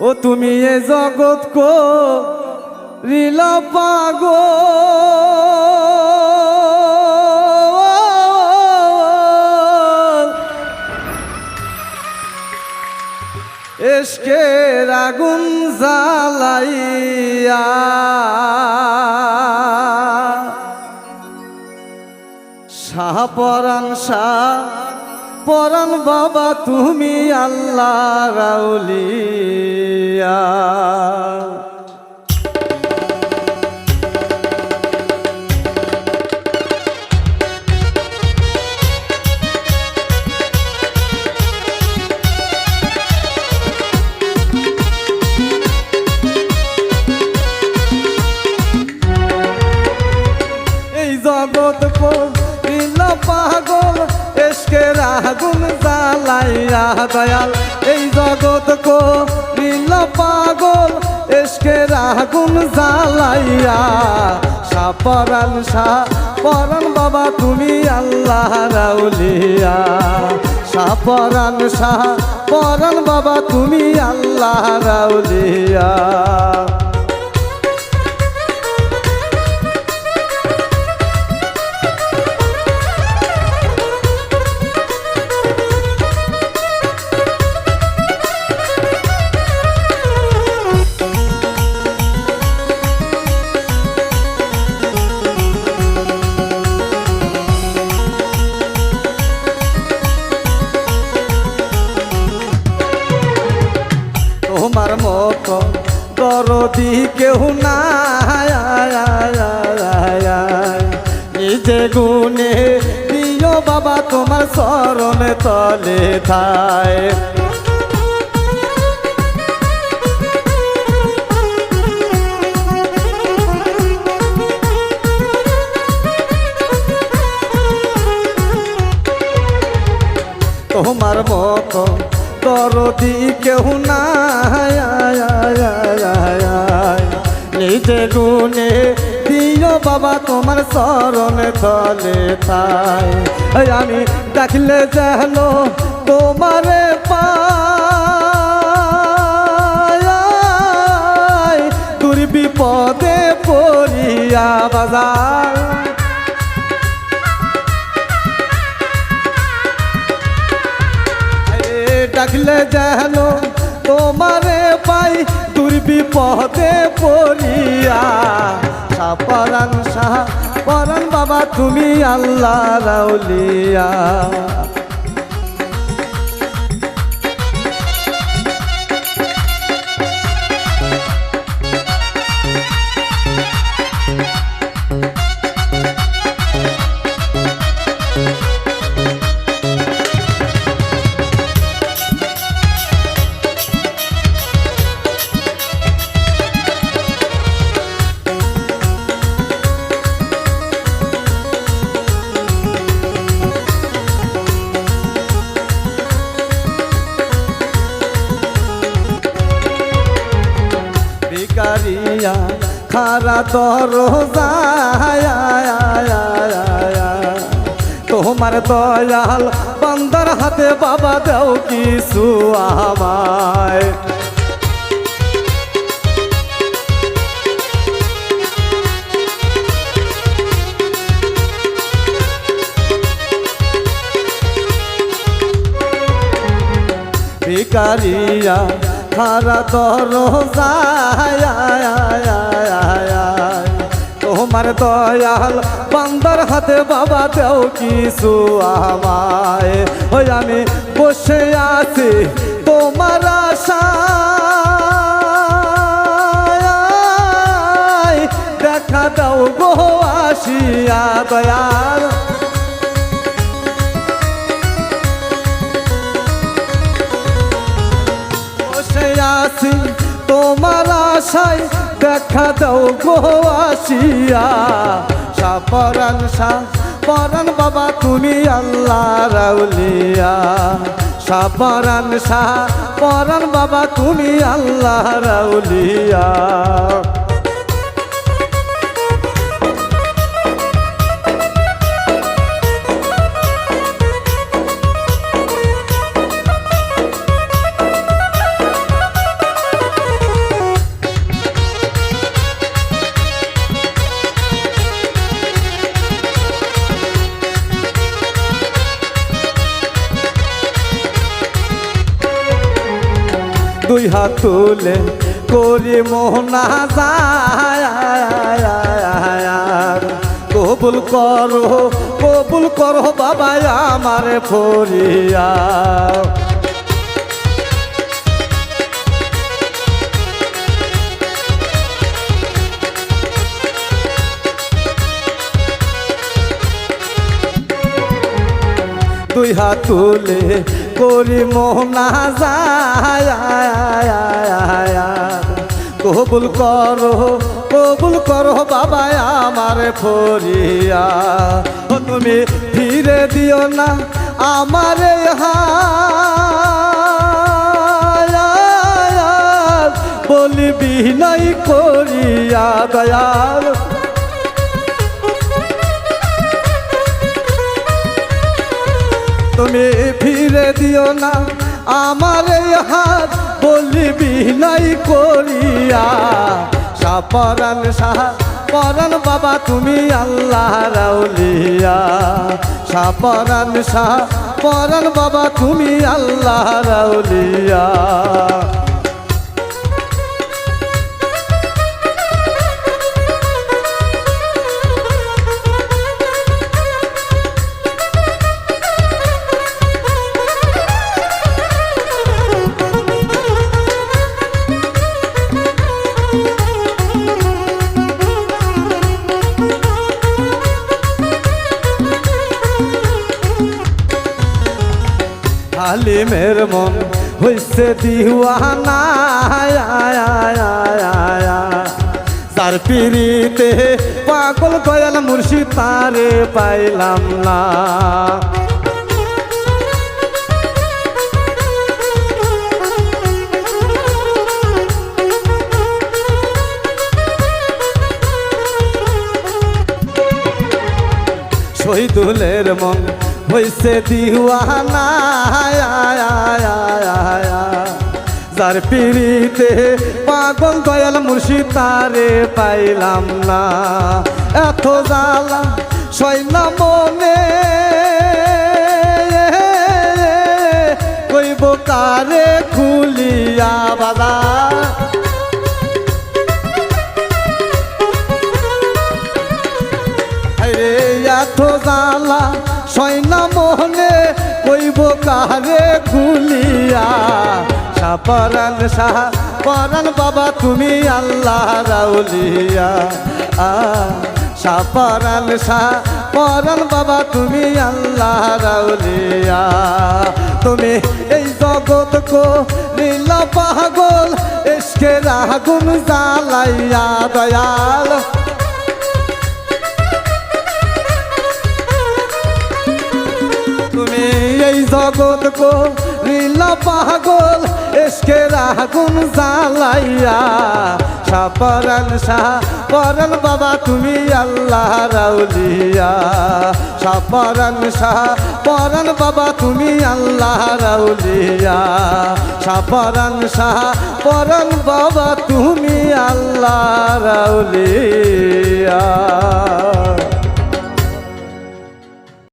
ও তুমি এ জগৎ কো রিলা পাগো। এসকের আগুন জ্বালাইয়া। শাহ পরাণ শাহ পরাণ বাবা তুমি আল্লাহ রাউলিয়া জ্বালাইয়া দয়াল, এই জগৎ করিল পাগল, এসকের আগুন জ্বালাইয়া সাপরান শাহ পরান বাবা তুমি আল্লাহ রাউলিয়া। সাপরান শাহ পরান বাবা তুমি আল্লাহ রাউলিয়া। দরদি কেউ না নিজে গুনে দিও বাবা তোমার চরণে তলে থায় তোমার মতো দরদি কেউ না নিজে গুনে দিও বাবা তোমার চরণে তলে তাই। আমি ডাকলে যেন তোমারে পাই। তোর বিপদে পড়িয়া বাজার। ডাকলে যেন বিপদে পড়িয়া সাপরান সাহা পরান বাবা তুমি আল্লাহ রাউলিয়া খারা তর তোমার দয়াল বান্দার হাতে বাবা দাও কিছু আমায়। ভিকারিয়া খারা তর তোমার দয়াল বান্দার হাতে বাবা দেও কিছু আমায়। ওই আমি বসে আছি তোমার আশা দেখা দাও গো আসিয়া দয়াল। বসে আছি তোমার আশায় দেখা দাও গো আসিয়া। সাপরান সা পরান বাবা, তুমি আল্লাহ রাউলিয়া সাপরান সা পরান বাবা, তুমি আল্লাহ রাউলিয়া দুই হাত তুলে করি মোহনা যায়, কবুল করো কবুল করো বাবা আমার ফরিয়া। দুই হাত তুলে করি মোহনা কবুল করো কবুল করো বাবা আমার ফরিয়া। তুমি ফিরে দিও না আমার বলি বিনয় করিয়া দয়াল তুমি ফিরে দিও না। আমার হাত বলি নাই করিয়া। সাপরান সাহা, পরান বাবা তুমি আল্লাহ রাউলিয়া সাপরান সাহা, পরান বাবা তুমি আল্লাহ রাউলিয়া হালিমের মন হইছে দিওয়ানা। তার পিড়িতে পাগল গয়াল মুর্শিদ তারে পাইলাম না। শহীদুলের মন হইছে দিওয়ানা যার পিড়িতে পাগল দয়াল মুর্শিদ তারে পাইলাম না এত জ্বালা সৈন্য মনে কইব কারে খুলিয়া রে এত জ্বালা মোহনে কারে খুলিয়া? সাপরান সাহ পরান বাবা, তুমি আল্লাহ রাউলিয়া। আ সাহ পরান বাবা, তুমি আল্লাহ রাউলিয়া। তুমি এই জগৎ কো নীলা পাগল, এসকে রাগুন জ্বালাইয়া দয়াল। জগৎ কো লীলা পাগল, এসকে রাগুন জ্বালাইয়া। সাপরান শাহ পরান বাবা তুমি আল্লাহ রাউলিয়া। সাপরান শাহ পরান বাবা তুমি আল্লাহ রাউলিয়া। সাপরান শাহ পরান বাবা তুমি আল্লাহ রাউলিয়া।